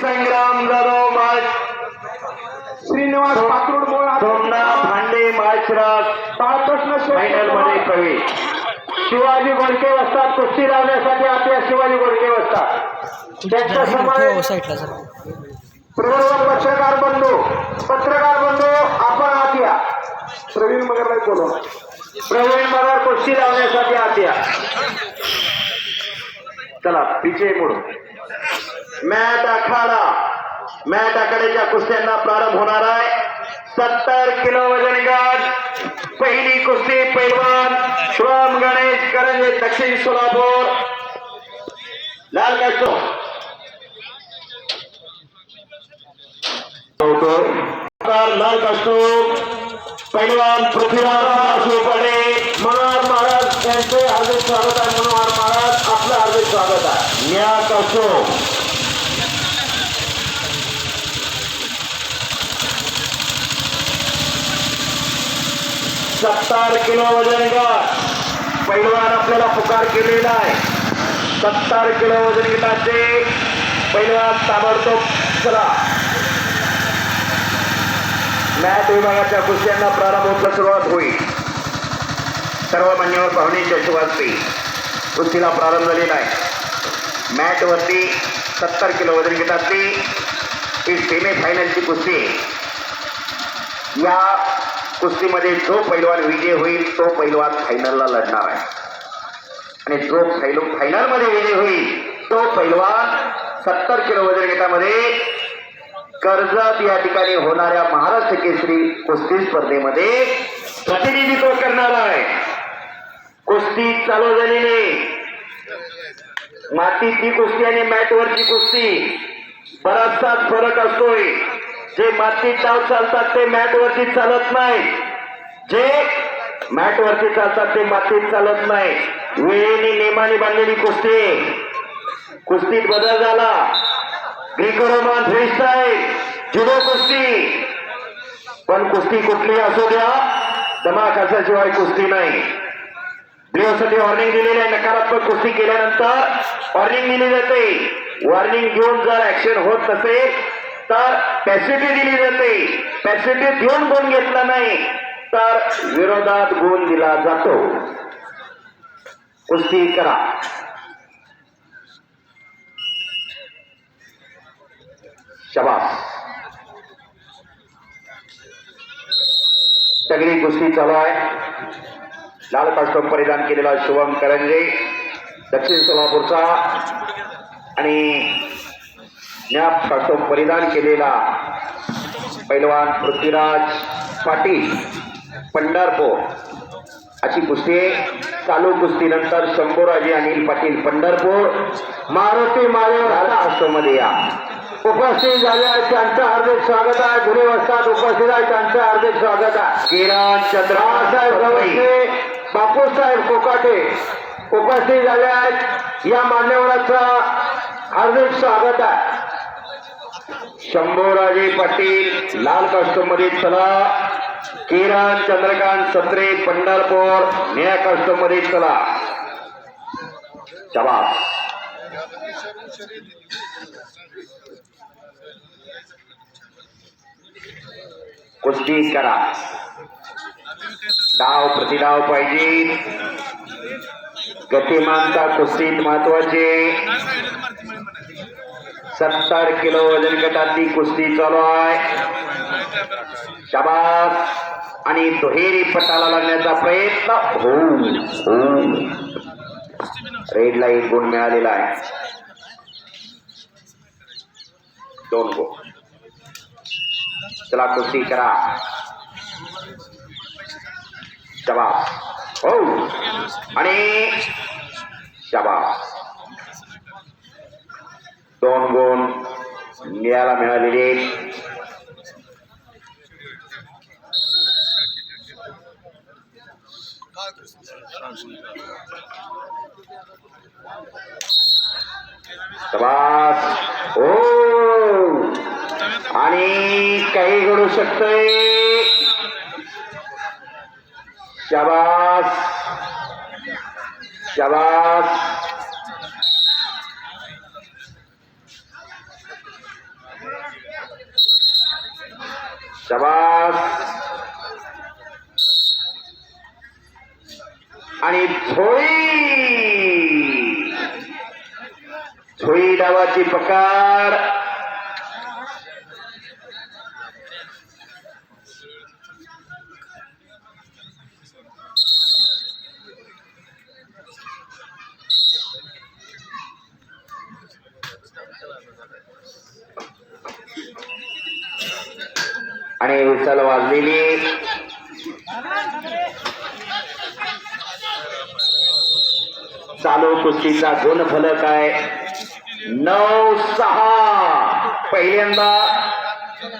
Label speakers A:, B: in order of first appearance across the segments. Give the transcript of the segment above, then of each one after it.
A: संग्राम जाधव माळ
B: श्रीनिवास पात्रोड मोळ
A: सोमनाथ भांडे माळशिरास
B: बाळकृष्ण
A: फायनलमध्ये प्रवेश. शिवाजी गोडके असतात कुस्ती लावण्यासाठी आपल्या शिवाजी गोडके असतात त्यांच्या समावेश
C: हो साईडला सर
B: प्रवर्तक पत्रकार बंधू. पत्रकार बंधू आपण आत या. प्रवीण मगरला बोलवा.
A: प्रवीण मगर कुस्ती लावण्यासाठी आत या. चला पिछे मुड मॅट आखाडा मॅट आखाड्याच्या कुस्त्यांना प्रारंभ होणार आहे सत्तर किलो वज़न गट पहिली कुस्ती पैलवान श्रम गणेश करंजे दक्षिण सोलापूर। लाल कास्टो लाल कास्टो पैलवान पृथ्वीराज पडे। मनोहर महाराज यांचे हार्दिक स्वागत आहे मनोहर महाराज। आपलं हार्दिक स्वागत आहे न्या कास्टो सत्तर किलो वज़न गट पैलवान आपल्याला पुकार केलेला आहे. सत्तर किलो वज़न गटाचे पैलवान ताबडतोब चला. मॅच विभागाच्या कुस्त्यांना प्रारंभ होता सुरुवात होईल. सर्व मान्यवर पाहुण्यांच्या सुवासपी कुस्तीला प्रारंभ झालेला आहे. मॅटवरती सत्तर किलो वज़न गटातली ही सेमी फायनलची कुस्ती या कुस्तीमध्ये जो पैलवान विजय होईल तो पैलवान फायनलला लढणार आहे. आणि जो फायलो फायनलमध्ये विजय होईल तो पैलवान सत्तर किलो वजन गटामध्ये कर्जत या ठिकाणी होणाऱ्या महाराष्ट्र केसरी कुस्ती स्पर्धेमध्ये प्रतिनिधित्व करणार आहे. कुस्ती चालू झालेली. मातीतली कुस्ती आणि मॅटवरची कुस्ती. बराचसा फरक असतोय. जे मातीत डाव चालतात ते मॅटवरती चालत नाही. जे मॅटवरती चालतात ते मातीत चालत नाही. वेळेने नेमाने बांधलेली कुस्ती. कुस्तीत बदल झाला. ग्रीको रोमान फ्रीस्टाईल जुडो कुस्ती. पण कुस्ती कुठली असू द्या धमाक असल्याशिवाय कुस्ती नाही. ब्रिओसाठी वॉर्निंग दिलेली आहे. नकारात्मक कुस्ती केल्यानंतर वॉर्निंग दिली जाते. वॉर्निंग घेऊन जर ऍक्शन होत नसेल तर पॅसिटी दिली जाते. पॅसिटी देऊन गुण घेतला नाही तर विरोधात गुण दिला जातो. कुस्ती करा. शबास. सगळी कुस्ती चालू आहे. लाल कास्टोम परिधान केलेला शुभम करंजे दक्षिण सोलापूरचा आणि न्याप परिधान केलेला पैलवान पृथ्वीराज पाटील पंढरपूर. अशी कुस्ती आहे. चालू कुस्तीनंतर शंभूराजे अनिल पाटील पंढरपूर मारुती मालेवर मध्ये या. उपस्थित झाले आहेत त्यांचं हार्दिक स्वागत आहे. गुन्हे वस्तात उपस्थित आहे. त्यांचं हार्दिक स्वागत आहे. किरण चंद्रासाहेब रवसे बापूसाहेब कोकाटे उपस्थित झाले आहेत. या मान्यवराचं हार्दिक स्वागत आहे. शंभूराजे पाटील लाल मध्ये चला. किरण चंद्रकांत सत्रे पंढरपूर निळ्या मध्ये चला. चला. कुस्ती करा. डाव प्रतिडाव पाहिजे. गतिमानता कुस्तीत महत्त्वाचे. सत्तर किलो वजन गटातली कुस्ती चालू आहे. शबास. आणि दुहेरी पटाला लागण्याचा प्रयत्न. हो हो. रेडला एक गुण मिळालेला आहे. दोन गुण. चला कुस्ती करा. शबास. हो. आणि शबास. दोन गुण इंडियाला मिळालेले हो. आणि काही घडू शकतय. शाबास. शाबास. शबास. आणि झोळी. झोळी डावाची पकार. आणि विसल वाजलेली चालू कुस्तीचा गुण फलक आहे. नऊ सहा. पहिल्यांदा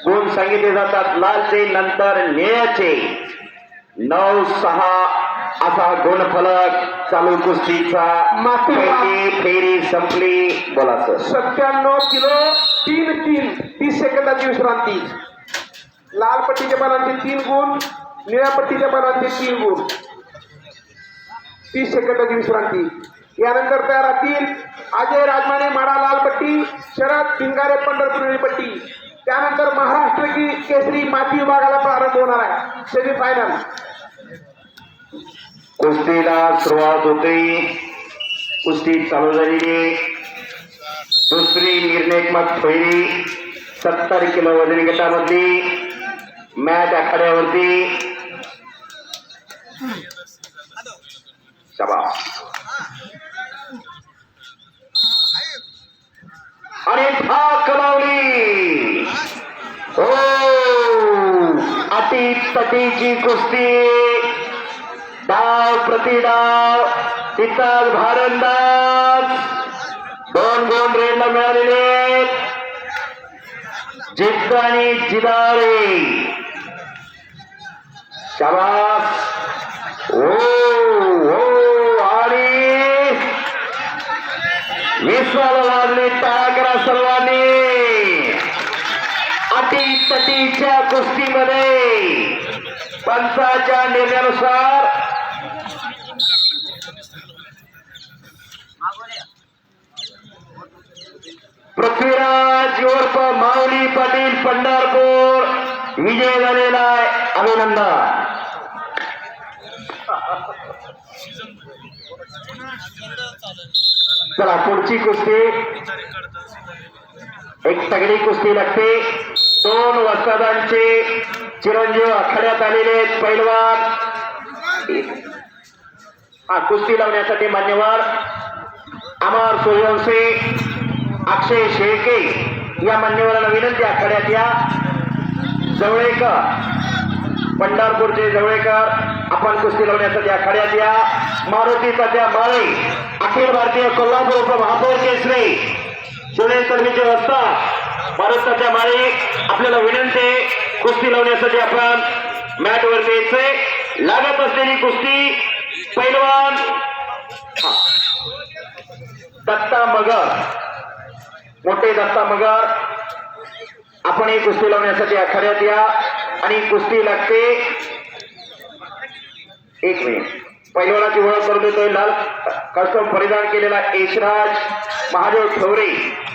A: गुण सांगितले जातात. लालचे नंतर निळ्याचे नऊ सहा. असा गुण फलक चालू कुस्तीचा.
B: माती-
A: पहिली फेरी संपली. बोला सर.
B: सत्त्याण्णव किलो तीन तीन. तीस सेकंदाची विश्रांती. लाल पट्टीच्या बलांचे तीन गुण निळ्या पट्टीच्या बलांचे तीन गुण। तीस सेकंदाची विश्रांती। यानंतर तयार राहतील अजय राजमाने माडा लाल पट्टी, शरद पिंगारे पंढरपूर पट्टी। त्यानंतर महाराष्ट्र की केसरी माती विभागाला प्रारंभ होणार आहे सेमीफायनल
A: कुस्तीला सुरुवात होते कुस्ती चालू झालेली दुसरी निर्णयात्मक फेरी सत्तर किलो वज़न गटामधली. मॅच आखाड्यावरती. आणि थाक लावली हो अटी तटीची कुस्ती डाव प्रतिडाव तिथं भारंदाज दोन दोन रेडला मिळालेले जिद्द आणि जिदारे। शाबास। ओ ओ आणि विश्वाला लागली टाळा सर्वांनी। अटी तटीच्या कुस्तीमध्ये पंचाच्या निर्णयानुसार पृथ्वीराज उर्फ़ माऊली पाटील पंढरपूर विजय झालेला आहे अभिनंदन। चला पुढची कुस्ती एक तगडी कुस्ती लागते। दोन वस्तादांचे चिरंजीव आखाड्यात आलेले पैलवान। हा, कुस्ती लावण्यासाठी मान्यवर अमर सूर्यवंशी अक्षय शेळके या मान्यवरांना विनंती आखाड्यात या. जवळेकर पंढरपूरचे जवळेकर आपण कुस्ती लावण्यासाठी आखाड्यात या. मारुती त्या माळे अखिल भारतीय कोल्हापूर उपमहापौर केसरी सुनील कर्मीचे वस्ता मारुती तात्या माळे आपल्याला विनंती आहे, कुस्ती लावण्यासाठी आपण मॅटवर वरती यायचंय लागत असलेली कुस्ती पैलवान. दत्ता मगर. मोठे दत्ता मगर आपण ही कुस्ती लावण्यासाठी आखाड्यात या आणि कुस्ती लागते. एक मिनिट पैलवानाची ओळख करून देतोय लाल कस्टम परिधान केलेला यशराज महादेव ठवरे.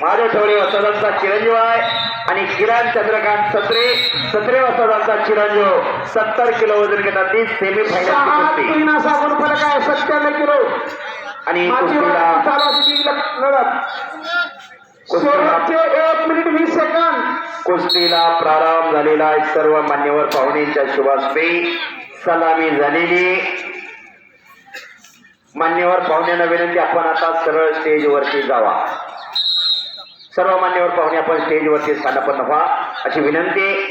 A: महादेव ठवरे वसादांचा चिरंजीव आहे आणि किरण चंद्रकांत सत्रे. सत्रे वसादांचा चिरंजीव सत्तर किलो वजन घेतात. सेमी
B: सहा
A: फायनल
B: तीन असा गुणफलक आहे सत्त्याण्णव किलो.
A: आणि
B: सोळाचे
A: कुस्तीला
B: एक मिनिट वीस सेकंद
A: कुस्तीला प्रारंभ झालेला आहे सर्व मान्यवर पाहुणेच्या शुभास्ते. सलामी झालेली. मान्यवर पाहुण्यांना विनंती आपण आता सरळ स्टेजवरती जावा. सर्व मान्यवर पाहुणे आपण स्टेजवरती स्थानापन्न व्हा अशी विनंती.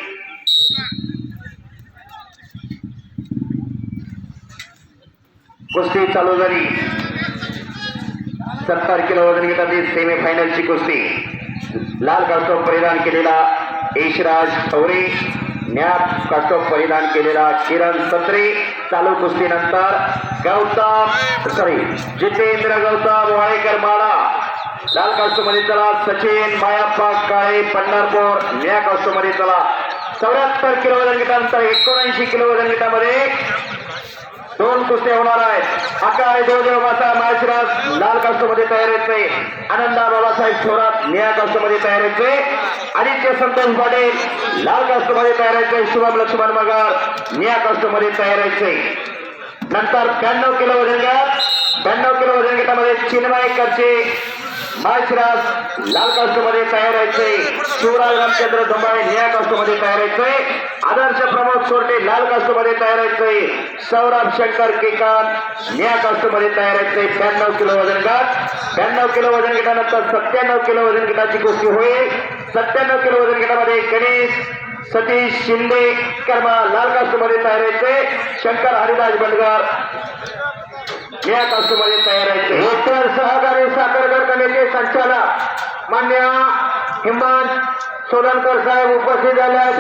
A: कुस्ती चालू झाली. सत्तर किलो वजन घेतात सेमी फायनलची कुस्ती. लाल कास्टो परिधान केलेला यशराज थवरे न्याप कास्टो परिधान केलेला किरण सत्रे. चालू कुस्तीनंतर गौतम सॉरी जितेंद्र गौतम वाळेकर माळा लाल कास्टोमध्ये चला सचिन मायाप्पा काळे पंढरपूर. निळ्या कास्टोमध्ये चला चौऱ्याहत्तर किलो वजन गटानंतर एकोणऐंशी किलो वजन गटामध्ये दोन कुस्त्या होणार आहेत. अकाळ देवदेव माता माळशिराज लाल कास्टोमध्ये तयार येते आनंदा बाबासाहेब थोरात निळ्या कास्टोमध्ये तयार येते आणि आदित्य संतोष पाटील लाल कास्टमध्ये तयारायचे शुभम लक्ष्मण मगर निळ्या कास्टमध्ये तयारायचे नंतर ब्याण्णव किलो वजन घ्या. ब्याण्णव किलो वजन गटामध्ये चिन्मयकरचे माळशिराज लाल काश्वरमध्ये तयार व्हायचंय शिवराज रामचंद्र धुमाळे निळ्या तयार व्हायचंय आदर्श प्रमोद सोरटे लाल कास्तुमध्ये तयार व्हायचंय सौरभ शंकर केकान निळ्या तयार व्हायचंय ब्याण्णव किलो वजन गट ब्याण्णव किलो वजन गटानंतर सत्त्याण्णव किलो वजन गटाची कुस्ती होईल. सत्त्याण्णव किलो वजन गटामध्ये गणेश सतीश शिंदे कर्मा लाल कास्टमध्ये तयारायचे शंकर हरिदास बंडगार या कास्टमध्ये तयारायचे उत्तर सहकारी साखर कारखान्याचे संचालक मान्य हिमांत सोलनकर साहेब उपस्थित झाले आहेत.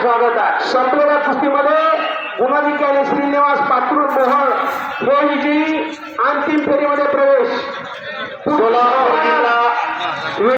A: स्वागत आहे.
B: संपलेल्या कुस्तीमध्ये गुणाधिकारी श्रीनिवास पात्रुर मोहळ हे विजयी अंतिम फेरीमध्ये प्रवेश.
A: सोलापूर जिल्हा